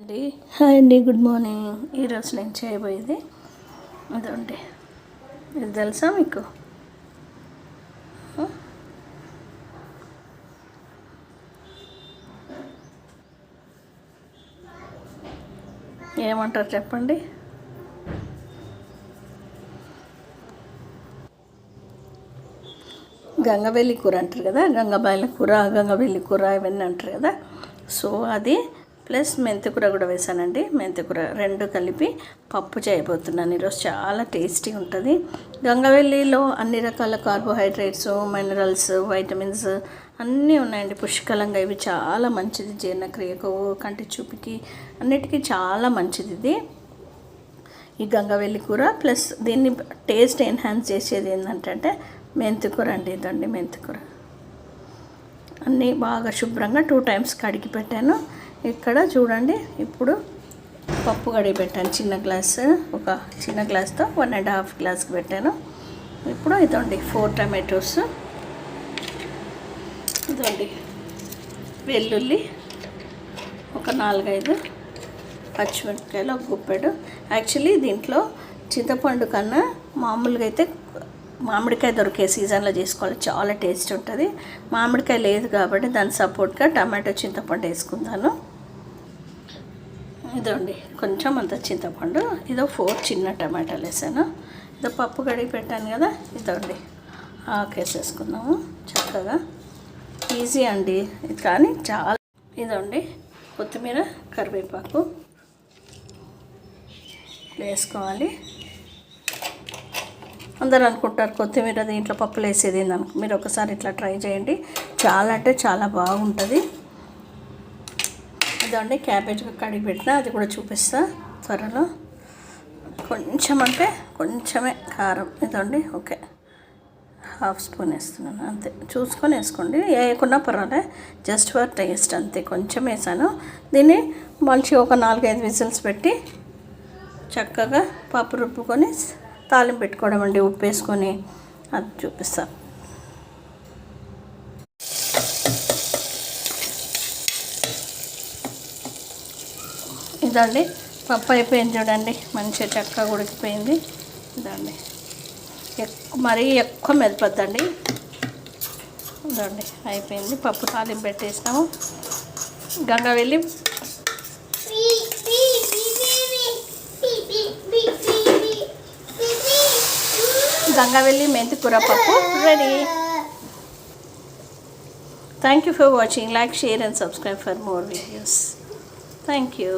అండి. హాయ్ అండి good morning. ఈరోజు నేను చేయబోయేది అదండి ఇది తెలుసా మీకు? ఏమంటారు చెప్పండి. గంగవెల్లి కూర అంటారు కదా గంగబాయిల కూర గంగవెల్లి కూర ఇవన్నీ అంటారు కదా. సో అది ప్లస్ మెంతికూర కూడా వేసానండి. మెంతికూర రెండు కలిపి పప్పు చేయబోతున్నాను. ఈరోజు చాలా టేస్టీ ఉంటుంది. గంగవెల్లిలో అన్ని రకాల కార్బోహైడ్రేట్స్ మినరల్స్ వైటమిన్స్ అన్నీ ఉన్నాయండి. పుష్కలంగా ఇవి చాలా మంచిది. జీర్ణక్రియకు కంటి చూపుకి అన్నిటికీ చాలా మంచిది ఇది. ఈ గంగవెల్లి కూర ప్లస్ దీన్ని టేస్ట్ ఎన్హాన్స్ చేసేది ఏంటంటే మెంతికూర అండి ఇదండి మెంతికూర అన్నీ బాగా శుభ్రంగా టూ టైమ్స్ కడిగి పెట్టాను. ఇక్కడ చూడండి ఇప్పుడు పప్పు కడిగి పెట్టాను. చిన్న గ్లాస్ ఒక చిన్న గ్లాస్తో వన్ అండ్ హాఫ్ గ్లాస్కి పెట్టాను. ఇప్పుడు ఇదండి ఫోర్ టమాటోస్ ఇదండి వెల్లుల్లి ఒక నాలుగైదు పచ్చిమిరపకాయలు ఒక గుప్పెడు. యాక్చువల్లీ దీంట్లో చింతపండు కన్నా మామూలుగా అయితే మామిడికాయ దొరికే సీజన్లో చేసుకోవాలి. చాలా టేస్ట్ ఉంటుంది. మామిడికాయ లేదు కాబట్టి దాని సపోర్ట్గా టమాటో చింతపండు వేసుకుందాను ఇదండి. కొంచెం అంత చింతపండు ఇదో ఫోర్ చిన్న టమాటాలు వేసాను. ఇదో పప్పు కడిగి పెట్టాను కదా ఇదండి. ఆకేసేసుకున్నాము చక్కగా. ఈజీ అండి. ఇది కానీ చాలా ఇదండి. కొత్తిమీర కరివేపాకు వేసుకోవాలి. అందరు అనుకుంటారు కొత్తిమీర దీంట్లో పప్పులు వేసేది అనుకు మీరు ఒకసారి ఇట్లా ట్రై చేయండి. చాలా అంటే చాలా బాగుంటుంది. ఇదండి క్యాబేజ్ కడిగి పెట్టిన అది కూడా చూపిస్తా త్వరలో. కొంచెం అంటే కొంచెమే కారం. ఇదండి ఓకే. హాఫ్ స్పూన్ వేస్తున్నాను అంతే. చూసుకొని వేసుకోండి. వేయకుండా పర్వాలే. జస్ట్ ఫర్ టేస్ట్ అంతే. కొంచెం వేసాను. దీన్ని మంచి ఒక నాలుగైదు విజిల్స్ పెట్టి చక్కగా పప్పు రుబ్బుకొని తాలింపు పెట్టుకోవడం అండి. ఉప్పు వేసుకొని అది చూపిస్తాను ఇదండి పప్పు అయిపోయింది చూడండి. మంచిగా చక్కగా ఉడికిపోయింది. ఇదండి. ఎక్కువ మరీ ఎక్కువ మెదపద్దండి. ఇదండి అయిపోయింది. పప్పు తాలింపు పెట్టేసినాము. గంగా వెళ్ళి గంగావెల్లి మెంతి కూర పప్పు ready. Thank you for watching like share and subscribe for more videos thank you